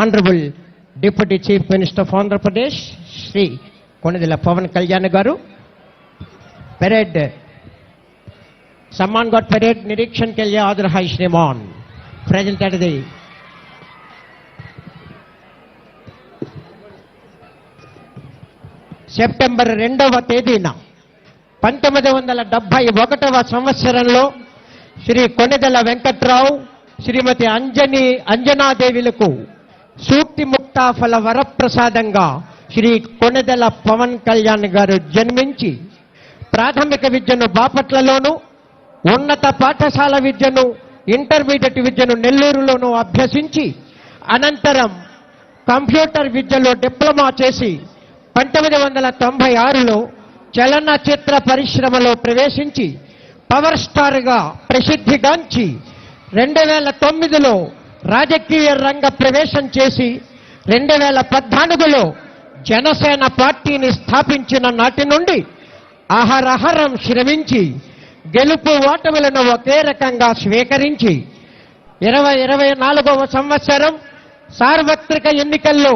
Honourable deputy chief minister of Andhra Pradesh Shri Konidela Pawan Kalyan garu. Parade Samman guard parade నిరీక్షణకి వెళ్ళే ఆదుర్ హై శ్రీమాన్. ప్రజెంట్ అడిది సెప్టెంబర్ రెండవ తేదీన పంతొమ్మిది వందల డెబ్బై ఒకటవ సంవత్సరంలో శ్రీ కొనెదల వెంకట్రావు శ్రీమతి అంజని అంజనాదేవిలకు సూక్తి ముక్తాఫల వరప్రసాదంగా శ్రీ కొణిదెల పవన్ కళ్యాణ్ గారు జన్మించి ప్రాథమిక విద్యను బాపట్లలోను ఉన్నత పాఠశాల విద్యను ఇంటర్మీడియట్ విద్యను నెల్లూరులోనూ అభ్యసించి అనంతరం కంప్యూటర్ విద్యలో డిప్లొమా చేసి పంతొమ్మిది వందల తొంభై ఆరులో చలనచిత్ర పరిశ్రమలో ప్రవేశించి పవర్ స్టార్గా ప్రసిద్ధిగాంచి రెండు వేల తొమ్మిదిలో రాజకీయ రంగ ప్రవేశం చేసి రెండు వేల పద్నాలుగులో జనసేన పార్టీని స్థాపించిన నాటి నుండి అహరహరం శ్రమించి గెలుపు ఓటములను ఒకే రకంగా స్వీకరించి ఇరవై ఇరవై నాలుగవ సంవత్సరం సార్వత్రిక ఎన్నికల్లో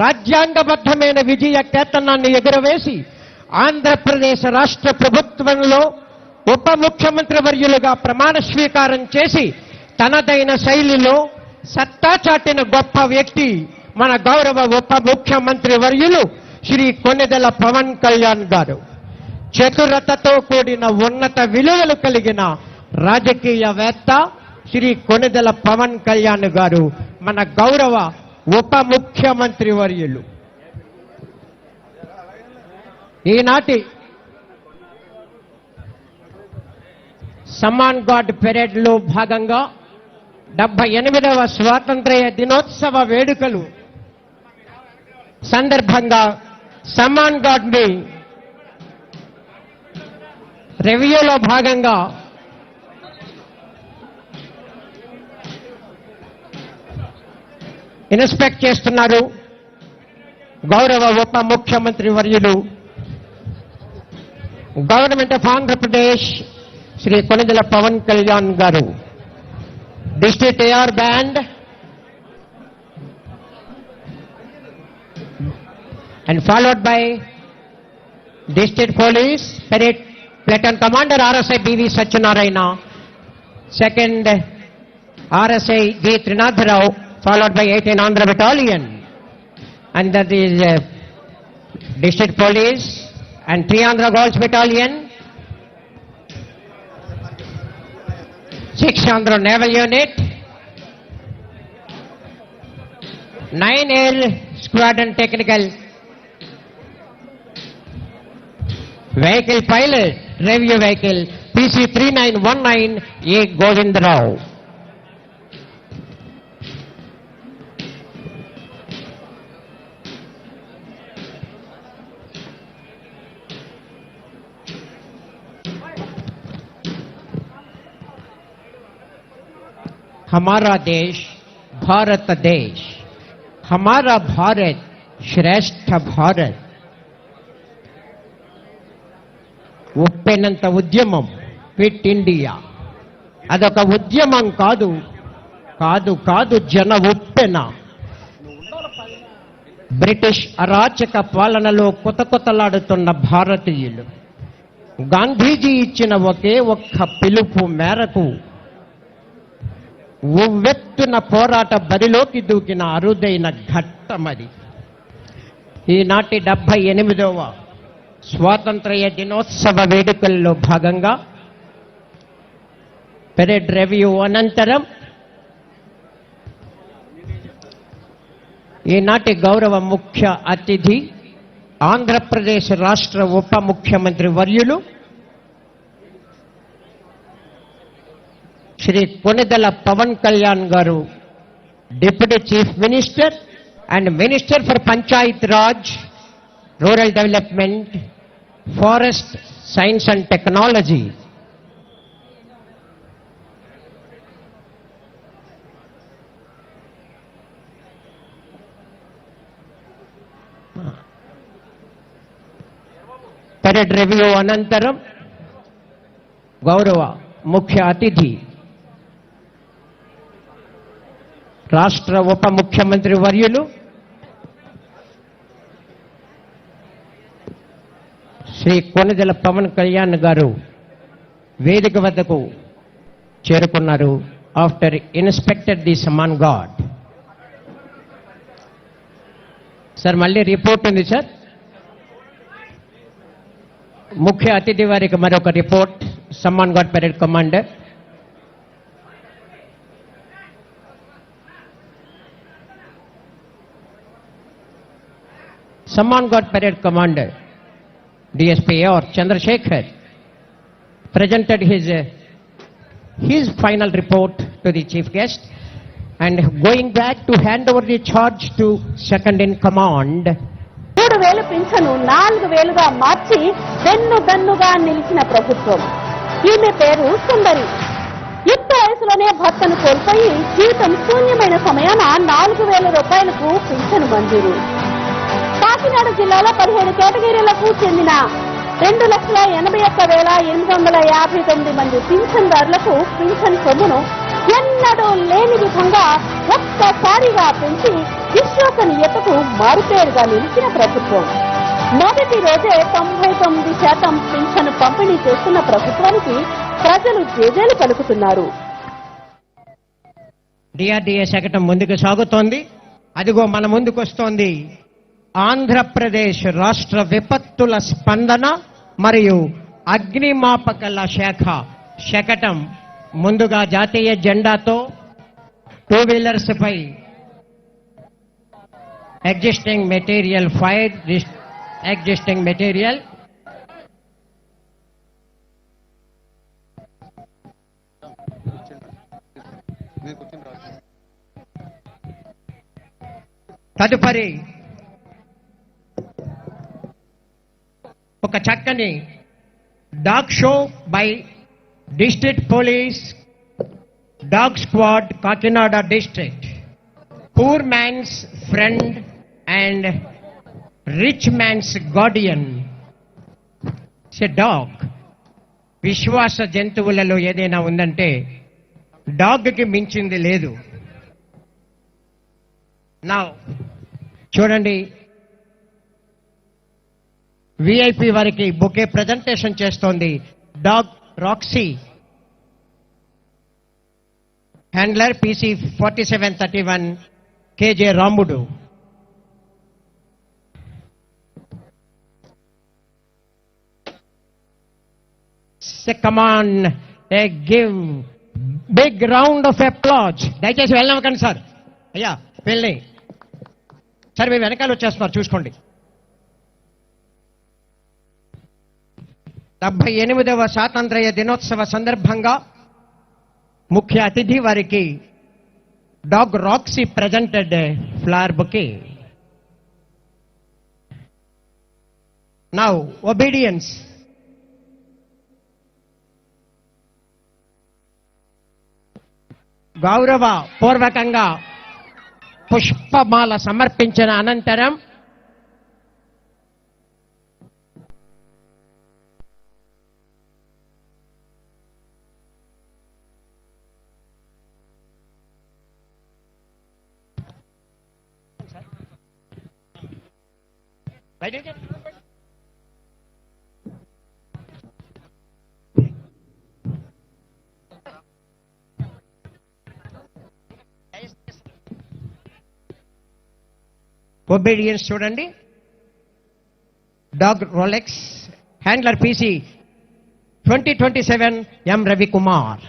రాజ్యాంగబద్ధమైన విజయ కేతనాన్ని ఎగురవేసి ఆంధ్రప్రదేశ్ రాష్ట్ర ప్రభుత్వంలో ఉప ముఖ్యమంత్రి వర్యులుగా ప్రమాణ స్వీకారం చేసి తనదైన శైలిలో సత్తా చాటిన గొప్ప వ్యక్తి మన గౌరవ ఉప ముఖ్యమంత్రి వర్యులు శ్రీ కొన్నిదెల పవన్ కళ్యాణ్ గారు. చతురతతో కూడిన ఉన్నత విలువలు కలిగిన రాజకీయవేత్త శ్రీ కొనిదెల పవన్ కళ్యాణ్ గారు మన గౌరవ ఉప ముఖ్యమంత్రి వర్యులు. ఈనాటి సమ్మాన్ గాడ్ పెరేడ్లో భాగంగా డెబ్బై ఎనిమిదవ స్వాతంత్ర్య దినోత్సవ వేడుకలు సందర్భంగా సమాన్ గాడ్ని రివ్యూలో భాగంగా ఇన్స్పెక్ట్ చేస్తున్నారు గౌరవ ఉప ముఖ్యమంత్రి వర్యులు. Government of Andhra Pradesh Shri Konidela Pawan Kalyan garu. district Air band. And followed by district police platoon commander RSI BV Sachinarayana second RSI G Trinath Rao followed by 18 Andhra battalion. And that is uh, district police and 3 Andhra Girls battalion. Andhra naval unit nine air squadron technical vehicle pilot revenue vehicle PC three nine हमारा देश भारत देश हमारा भारत श्रेष्ठ भारत ఉప్పెనంత ఉద్యమం fit India అదొక ఉద్యమం కాదు కాదు కాదు జన ఉప్పెన బ్రిటిష్ అరాచక పాలనలో కొత్త కొత్తలాడుతున్న భారతీయులు గాంధీజీ ఇచ్చిన ఒకే ఒక్క పిలుపు మేరకు ఉవ్వెత్తున పోరాట బరిలోకి దూకిన అరుదైన ఘట్టమది. ఈనాటి డెబ్బై ఎనిమిదవ స్వాతంత్ర్య దినోత్సవ వేడుకల్లో భాగంగా పెరేడ్ రెవ్యూ అనంతరం ఈనాటి గౌరవ ముఖ్య అతిథి ఆంధ్రప్రదేశ్ రాష్ట్ర ఉప ముఖ్యమంత్రి వర్యులు Shri Konidela Pawan Kalyan garu deputy chief minister and minister for panchayat raj rural development forest science and technology. Parade review అనంతరం గౌరవ ముఖ్య అతిథి రాష్ట్ర ఉప ముఖ్యమంత్రి వర్యులు శ్రీ కొనదెల పవన్ కళ్యాణ్ గారు వేదిక వద్దకు చేరుకున్నారు after inspector the samman guard. Sir మళ్ళీ రిపోర్ట్ ఉంది సార్. ముఖ్య అతిథి వారికి మరొక report. Samman guard parade commander. Samman God Parade Commander, DSP or Chandrasekhar, presented his, uh, his final report to the chief guest and going back to hand over the charge to second in command, మూడు వేలు పింఛను నాలుగు వేలుగా మార్చి వెన్ను దన్నుగా నిలిచిన ప్రభుత్వం ఈమె పేరు సుందరి యుక్త వయసులోనే భర్తను కోల్పోయి జీవితం శూన్యమైన సమయాన నాలుగు వేల రూపాయలకు పింఛను మంజూరు కాకినాడ జిల్లాలో పదిహేడు కేటగిరీలకు చెందిన రెండు లక్షల ఎనభై ఒక్క వేల ఎనిమిది వందల యాభై తొమ్మిది మంది పింఛన్దారులకు పింఛన్ సొమ్మును ఎన్నడూ లేని విధంగా ఒక్కసారిగా పెంచి విశ్వసనీయతకు మారుపేరుగా నిలిచిన ప్రభుత్వం. మొదటి రోజే తొంభై తొమ్మిది శాతం పింఛను పంపిణీ చేస్తున్న ప్రభుత్వానికి ప్రజలు జేజేలు పలుకుతున్నారు. డిఆర్డీఏ శకటం ముందుకు సాగుతోంది. అదిగో మన ముందుకు వస్తోంది ఆంధ్రప్రదేశ్ రాష్ట్ర విపత్తుల స్పందన మరియు అగ్నిమాపకల శాఖ శకటం ముందుగా జాతీయ జెండాతో టూ వీలర్స్ పై extinguishing material fire extinguishing material తదుపరి ఒక చక్కని dog show by district police dog squad Kakinada district. Poor man's friend and rich man's guardian. A dog. విశ్వాస జంతువులలో ఏదైనా ఉందంటే డాగ్కి మించింది లేదు. నా చూడండి విఐపి వారికి బొకే ప్రజెంటేషన్ చేస్తోంది. Dog Roxy handler PC forty seven thirty one KJ Ramudu come on a give big round of applause దయచేసి వెళ్ళనకండి సార్ అయ్యా వెళ్ళి. సార్ మీ వెనకాల వచ్చేస్తున్నారు చూసుకోండి. డెబ్బై ఎనిమిదవ స్వాతంత్ర్య దినోత్సవ సందర్భంగా ముఖ్య అతిథి వారికి dog Roxy presented flower bouquet now obedience గౌరవ పూర్వకంగా పుష్పమాల సమర్పించిన అనంతరం ఒబీడియన్స్ చూడండి dog Rolex handler PC twenty twenty seven M Ravikumar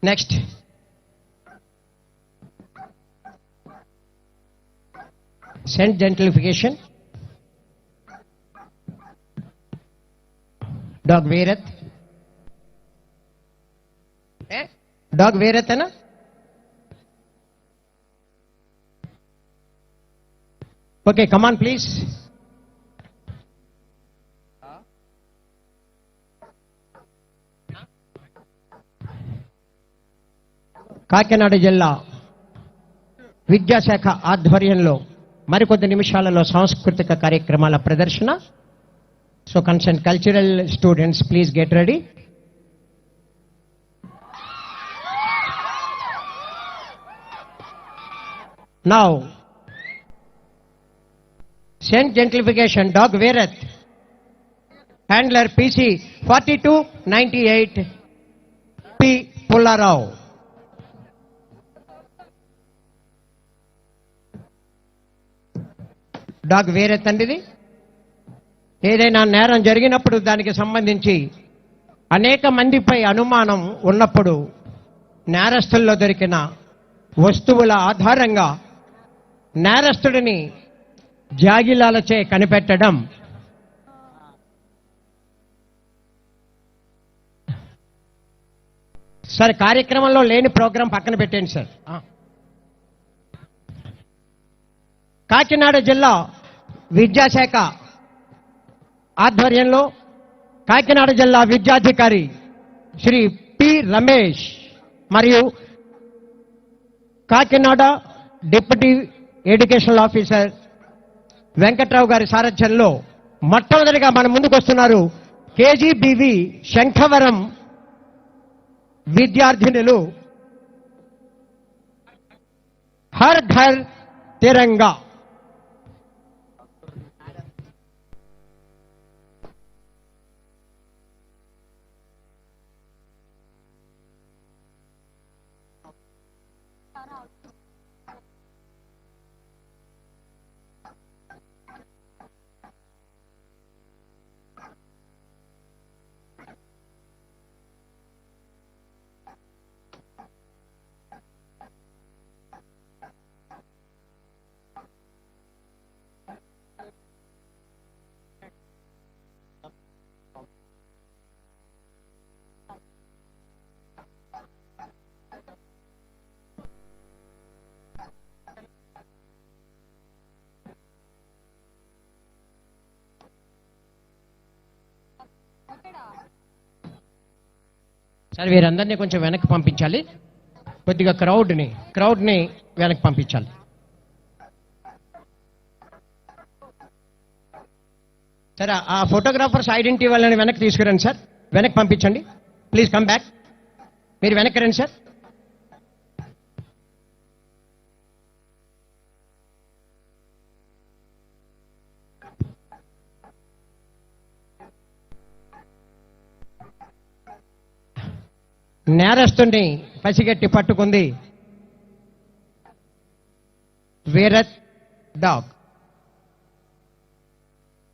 Next. Scent gentrification. Dog Vereth. Eh? Dog Vereth, na? Okay, come on, please. Kakinada జిల్లా విద్యాశాఖ ఆధ్వర్యంలో మరికొద్ది నిమిషాలలో సాంస్కృతిక కార్యక్రమాల ప్రదర్శన. So concern cultural students please get ready now scent gentrification dog Virat handler PC forty two ninety eight P Pullarao dog వేరే తండ్రిది? ఏదైనా నేరం జరిగినప్పుడు దానికి సంబంధించి అనేక మందిపై అనుమానం ఉన్నప్పుడు నేరస్తుల్లో దొరికిన వస్తువుల ఆధారంగా నేరస్తుడిని జాగిలాలచే కనిపెట్టడం. సార్ కార్యక్రమంలో లేని ప్రోగ్రాం పక్కన పెట్టండి సార్. కాకినాడ జిల్లా విద్యాశాఖ ఆధ్వర్యంలో కాకినాడ జిల్లా విద్యాధికారి శ్రీ పి రమేష్ మరియు Kakinada deputy educational officer Venkatrao గారి సారథ్యంలో మొట్టమొదటిగా మన ముందుకు వస్తున్నారు కేజీబీవి శంఖవరం విద్యార్థినులు హర్ ఘర్ తిరంగా. సార్ వీరందరినీ కొంచెం వెనక్కి పంపించాలి. కొద్దిగా క్రౌడ్ని క్రౌడ్ని వెనక్కి పంపించాలి. సరే ఆ ఫోటోగ్రాఫర్స్ ఐడెంటిటీ వాళ్ళని వెనక్కి తీసుకురండి సార్. వెనక్కి పంపించండి. Please come back. మీరు వెనక్కి రండి సార్. నేరస్తుని పసిగట్టి పట్టుకుంది. Virat dog.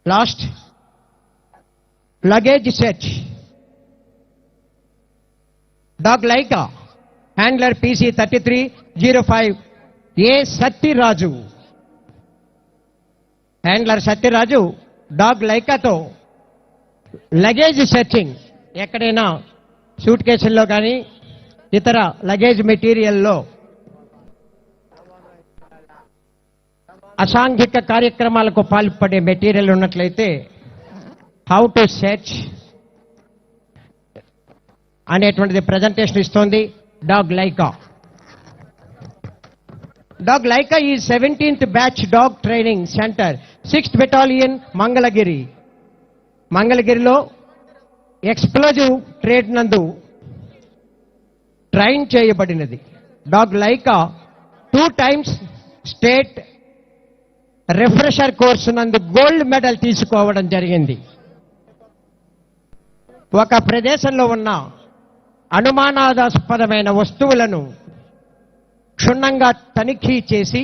Lost luggage search. Dog Laika handler PC thirty three zero five. A Satyaraju handler Satyaraju dog లైకాతో luggage searching ఎక్కడైనా సూట్ కేసుల్లో కానీ ఇతర లగేజ్ మెటీరియల్లో అసాంఘిక కార్యక్రమాలకు పాల్పడే మెటీరియల్ ఉన్నట్లయితే హౌ టు సెర్చ్ అనేటువంటిది ప్రజెంటేషన్ ఇస్తోంది. డాగ్ లైకా డాగ్ లైకా ఈ seventeenth batch dog training centre sixth battalion Mangalagiri మంగళగిరిలో ఎక్స్ప్లోజివ్ ట్రేడ్ నందు ట్రైన్ చేయబడినది. Dog Laika two times state refresher course నందు గోల్డ్ మెడల్ తీసుకోవడం జరిగింది. ఒక ప్రదేశంలో ఉన్న అనుమానాస్పదమైన వస్తువులను క్షుణ్ణంగా తనిఖీ చేసి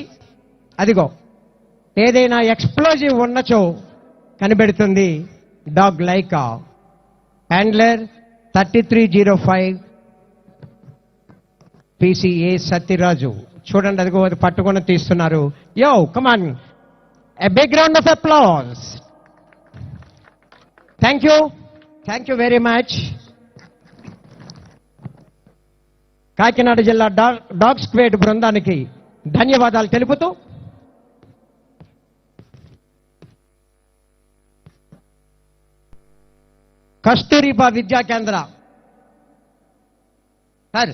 అదిగో ఏదైనా ఎక్స్ప్లోజివ్ ఉన్నచో కనిపెడుతుంది. Dog Laika handler thirty three zero five PC A Satyaraju చూడండి అదిగో అది పట్టుకొని తీస్తున్నారు. Yo come on a big round of applause thank you thank you very much Kakinada జిల్లా డాగ్ స్క్వేడ్ బృందానికి ధన్యవాదాలు తెలుపుతూ कस्तूरीप विद्या केंद्र sir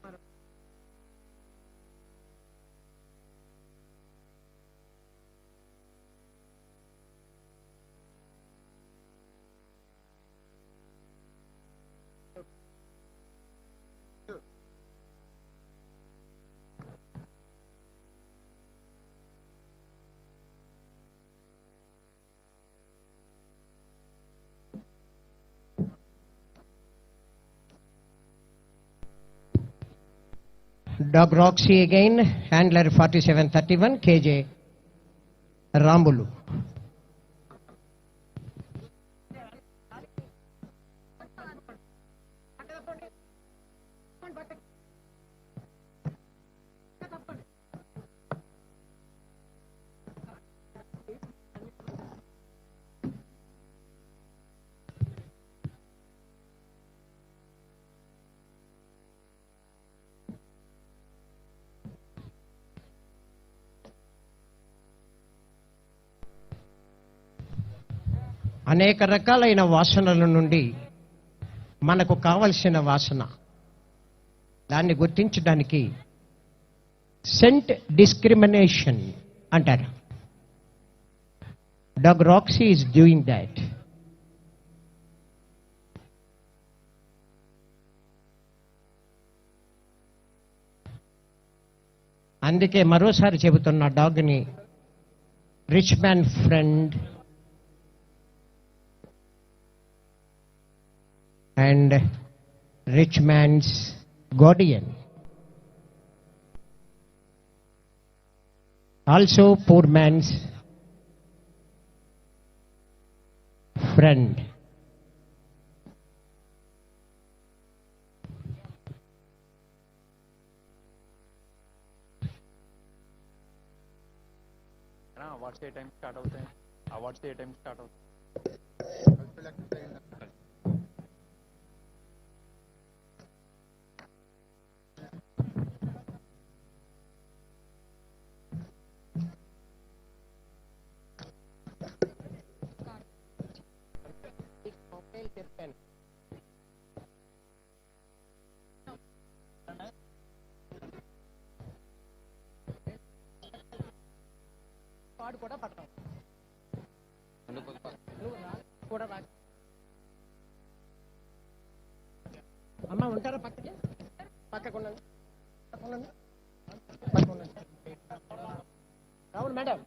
sir Dog Roxy again, handler 4731, KJ Rambulu. అనేక రకాలైన వాసనల నుండి మనకు కావలసిన వాసన. దాన్ని గుర్తించడానికి సెంట్ డిస్క్రిమినేషన్ అంటారు. Dog Roxy is doing that అందుకే మరోసారి చెబుతున్న డాగ్ని rich man friend and rich man's guardian. Also poor man's friend. Award से टाइम स्टार्ट होते हैं अवार्ड से the attempt होते हैं అవార్డ్స్ ఏ టైం స్టార్ట్ అవుతాయి అమ్మ ఉంటారా పక్కకి? పక్కకు ఉండండి. పక్కకు ఉండండి. పక్కకు ఉండండి. రావును మేడం.